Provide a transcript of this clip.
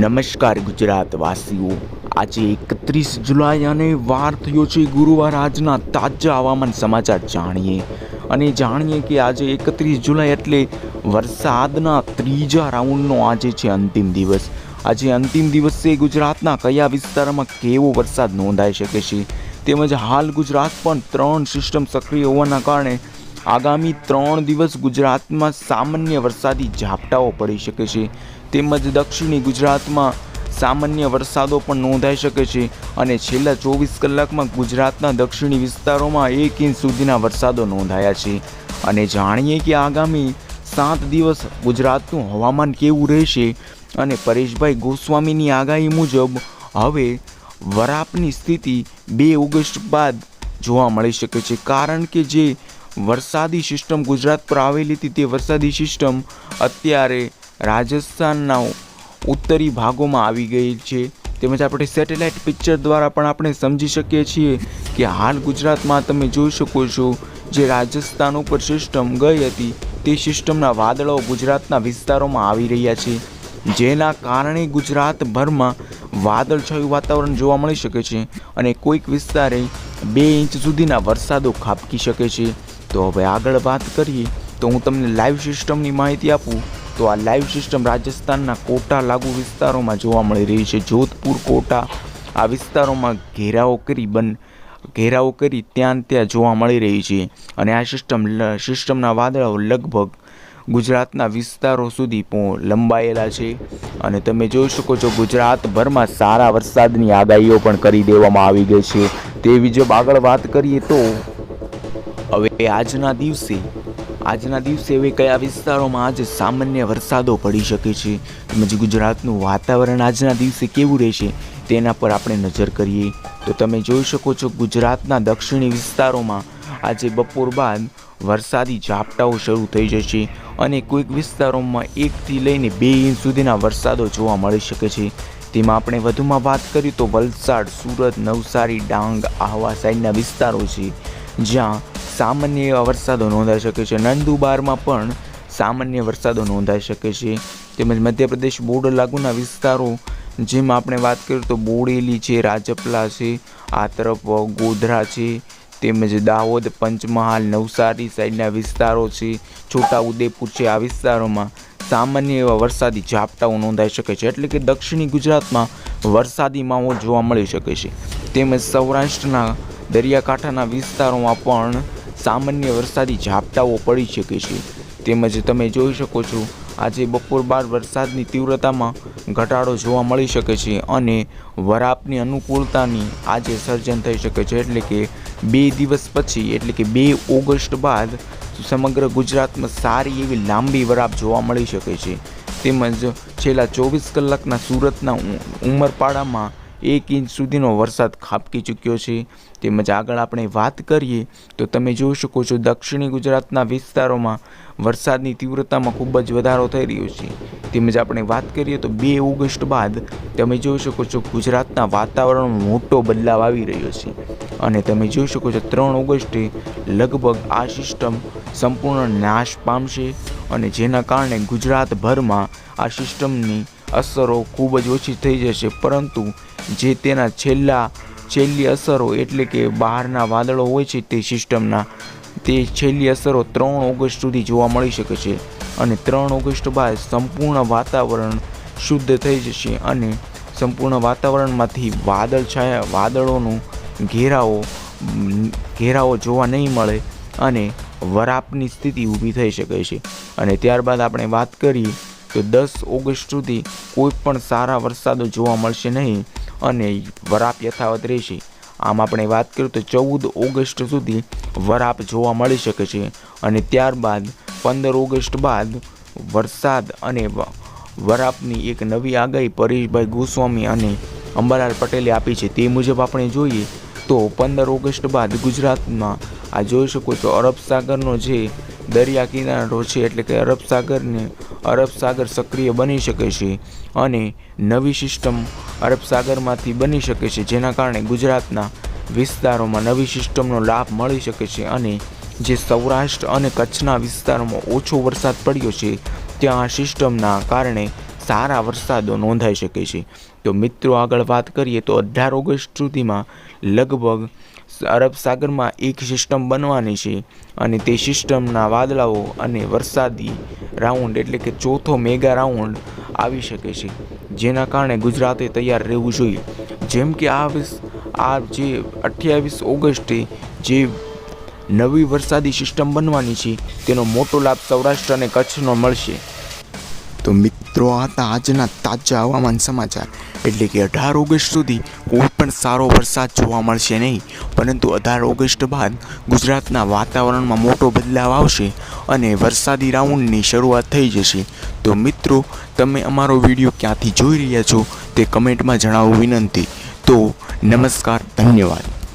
નમસ્કાર ગુજરાત વાસીઓ આજે એકત્રીસ જુલાઈ અને વાર થયો છે ગુરુવાર. આજના તાજા હવામાન સમાચાર જાણીએ. અને જાણીએ કે આજે એકત્રીસ જુલાઈ એટલે વરસાદના ત્રીજા રાઉન્ડનો આજે છે અંતિમ દિવસ. આજે અંતિમ દિવસે ગુજરાતના કયા વિસ્તારોમાં કેવો વરસાદ નોંધાઈ શકે છે? તેમજ હાલ ગુજરાત પણ ત્રણ સિસ્ટમ સક્રિય હોવાના કારણે આગામી ત્રણ દિવસ ગુજરાતમાં સામાન્ય વરસાદી ઝાપટાઓ પડી શકે છે. તેમજ દક્ષિણી ગુજરાતમાં સામાન્ય વરસાદો પણ નોંધાઈ શકે છે અને છેલ્લા ચોવીસ કલાકમાં ગુજરાતના દક્ષિણી વિસ્તારોમાં એક ઇંચ સુધીના વરસાદો નોંધાયા છે. અને જાણીએ કે આગામી સાત દિવસ ગુજરાતનું હવામાન કેવું રહેશે અને પરેશભાઈ ગોસ્વામીની આગાહી મુજબ હવે વરાપની સ્થિતિ બે ઓગસ્ટ બાદ જોવા મળી શકે છે. કારણ કે જે વરસાદી સિસ્ટમ ગુજરાત પર આવેલી હતી. તે વરસાદી સિસ્ટમ અત્યારે રાજસ્થાનના ઉત્તરી ભાગોમાં આવી ગઈ છે. તેમજ આપણે સેટેલાઇટ પિક્ચર દ્વારા પણ આપણે સમજી શકીએ છીએ કે હાલ ગુજરાતમાં તમે જોઈ શકો છો જે રાજસ્થાન ઉપર સિસ્ટમ ગઈ હતી તે સિસ્ટમના વાદળો ગુજરાતના વિસ્તારોમાં આવી રહ્યા છે. જેના કારણે ગુજરાતભરમાં વાદળછાયું વાતાવરણ જોવા મળી શકે છે અને કોઈક વિસ્તારે બે ઇંચ સુધીના વરસાદો ખાબકી શકે છે. તો હવે આગળ વાત કરીએ, તો હું તમને લાઈવ સિસ્ટમની માહિતી આપું. તો આ લાઈવ સિસ્ટમ રાજસ્થાનના કોટા લાગુ વિસ્તારોમાં જોવા મળી રહી છે. જોધપુર કોટા, આ વિસ્તારોમાં ઘેરાવો કરી બન, ઘેરાવો કરી ત્યાં ત્યાં જોવા મળી રહી છે. અને આ સિસ્ટમ સિસ્ટમના વાદળાઓ લગભગ ગુજરાતના વિસ્તારો સુધી લંબાયેલા છે. અને તમે જોઈ શકો છો, ગુજરાતભરમાં સારા વરસાદની આગાહીઓ પણ કરી દેવામાં આવી ગઈ છે. તે મુજબ આગળ વાત કરીએ તો હવે આજના દિવસે આજના દિવસે હવે કયા વિસ્તારોમાં આજે સામાન્ય વરસાદો પડી શકે છે? તેમજ ગુજરાતનું વાતાવરણ આજના દિવસે કેવું રહેશે તેના પર આપણે નજર કરીએ. તો તમે જોઈ શકો છો ગુજરાતના દક્ષિણી વિસ્તારોમાં આજે બપોર બાદ વરસાદી ઝાપટાઓ શરૂ થઈ જશે અને કોઈક વિસ્તારોમાં એકથી લઈને બે ઇંચ સુધીના વરસાદો જોવા મળી શકે છે. તેમાં આપણે વધુમાં વાત કરીએ તો વલસાડ, સુરત, નવસારી, ડાંગ આહવા સાઈડના વિસ્તારો છે, જ્યાં સામાન્ય એવા વરસાદો નોંધાઈ શકે છે. નંદુબારમાં પણ સામાન્ય વરસાદો નોંધાઈ શકે છે. તેમજ મધ્યપ્રદેશ બોર્ડર લાગુના વિસ્તારો, જેમાં આપણે વાત કરીએ તો બોડેલી છે, રાજપલા છે, આ તરફ ગોધરા છે, તેમજ દાહોદ, પંચમહાલ, નવસારી સાઈડના વિસ્તારો છે છોટા ઉદેપુર છે, આ વિસ્તારોમાં સામાન્ય એવા વરસાદી ઝાપટાઓ નોંધાઈ શકે છે. એટલે કે દક્ષિણી ગુજરાતમાં વરસાદી માહોલ જોવા મળી શકે છે. તેમજ સૌરાષ્ટ્રના દરિયાકાંઠાના વિસ્તારોમાં પણ સામાન્ય વરસાદી ઝાપટાઓ પડી શકે છે. તેમજ તમે જોઈ શકો છો, આજે બપોર બાદ વરસાદની તીવ્રતામાં ઘટાડો જોવા મળી શકે છે અને વરાપની અનુકૂળતાની આજે સર્જન થઈ શકે છે. એટલે કે બે દિવસ પછી, એટલે કે બે ઓગસ્ટ બાદ સમગ્ર ગુજરાતમાં સારી એવી લાંબી વરાપ જોવા મળી શકે છે. તેમજ છેલ્લા ચોવીસ કલાકના સુરતના ઉમરપાડામાં એક ઇંચ સુધીનો વરસાદ ખાબકી ચૂક્યો છે. તેમજ આગળ આપણે વાત કરીએ, તો તમે જોઈ શકો છો દક્ષિણી ગુજરાતના વિસ્તારોમાં વરસાદની તીવ્રતામાં ખૂબ જ વધારો થઈ રહ્યો છે. તેમજ આપણે વાત કરીએ તો બે ઓગસ્ટ બાદ તમે જોઈ શકો છો ગુજરાતના વાતાવરણમાં મોટો બદલાવ આવી રહ્યો છે. અને તમે જોઈ શકો છો ત્રણ ઓગસ્ટે લગભગ આ સિસ્ટમ સંપૂર્ણ નાશ પામશે અને જેના કારણે ગુજરાતભરમાં આ સિસ્ટમની અસરો ખૂબ જ ઓછી થઈ જશે, પરંતુ જે તેના છેલ્લા છેલ્લી અસરો એટલે કે બહારના વાદળો હોય છે તે સિસ્ટમના, તે છેલ્લી અસરો ત્રણ ઓગસ્ટ સુધી જોવા મળી શકે છે અને ત્રણ ઓગસ્ટ બાદ સંપૂર્ણ વાતાવરણ શુદ્ધ થઈ જશે અને સંપૂર્ણ વાતાવરણમાંથી વાદળ છાયા, વાદળોનું ઘેરાવો ઘેરાવો જોવા નહીં મળે અને વરાપની સ્થિતિ ઊભી થઈ શકે છે. અને ત્યારબાદ આપણે વાત કરીએ તો દસ ઓગસ્ટ સુધી કોઈ પણ સારા વરસાદો જોવા મળશે નહીં અને વરાપ યથાવત રહેશે. આમ આપણે વાત કરીએ તો ચૌદ ઓગસ્ટ સુધી વરાપ જોવા મળી શકે છે અને ત્યારબાદ પંદર ઓગસ્ટ બાદ વરસાદ અને વરાપની એક નવી આગાહી પરેશભાઈ ગોસ્વામી અને અંબાલાલ પટેલે આપી છે. તે મુજબ આપણે જોઈએ તો પંદર ઓગસ્ટ બાદ ગુજરાતમાં, આ જોઈ શકો છો, અરબ સાગરનો જે દરિયા કિનારો છે એટલે કે અરબ સાગરને અરબ સાગર સક્રિય બની શકે છે અને નવી સિસ્ટમ અરબ સાગરમાંથી બની શકે છે, જેના કારણે ગુજરાતના વિસ્તારોમાં નવી સિસ્ટમનો લાભ મળી શકે છે અને જે સૌરાષ્ટ્ર અને કચ્છના વિસ્તારોમાં ઓછો વરસાદ પડ્યો છે, ત્યાં આ સિસ્ટમના કારણે સારા વરસાદો નોંધાઈ શકે છે. તો મિત્રો આગળ વાત કરીએ તો અઢાર ઓગસ્ટ સુધીમાં લગભગ અરબ સાગરમાં એક સિસ્ટમ બનવાની છે અને તે સિસ્ટમના વાદળાઓ અને વરસાદી રાઉન્ડ એટલે કે ચોથો મેગા રાઉન્ડ આવી શકે છે. જેના કારણે ગુજરાતે તૈયાર રહેવું જોઈએ. જેમ કે આ આ જે અઠ્યાવીસ ઓગસ્ટે જે નવી વરસાદી સિસ્ટમ બનવાની છે, તેનો મોટો લાભ સૌરાષ્ટ્ર અને કચ્છનો મળશે. તો મિત્રો, આ હતા આજના તાજા હવામાન સમાચાર. એટલે કે અઢાર ઓગસ્ટ સુધી કોઈ પણ સારો વરસાદ જોવા મળશે નહીં. પરંતુ અઢાર ઓગસ્ટ બાદ ગુજરાતના વાતાવરણમાં મોટો બદલાવ આવશે અને વરસાદી રાઉન્ડની શરૂઆત થઈ જશે. તો મિત્રો, તમે અમારો વીડિયો ક્યાંથી જોઈ રહ્યા છો તે કમેન્ટમાં જણાવવું વિનંતી. તો નમસ્કાર, ધન્યવાદ.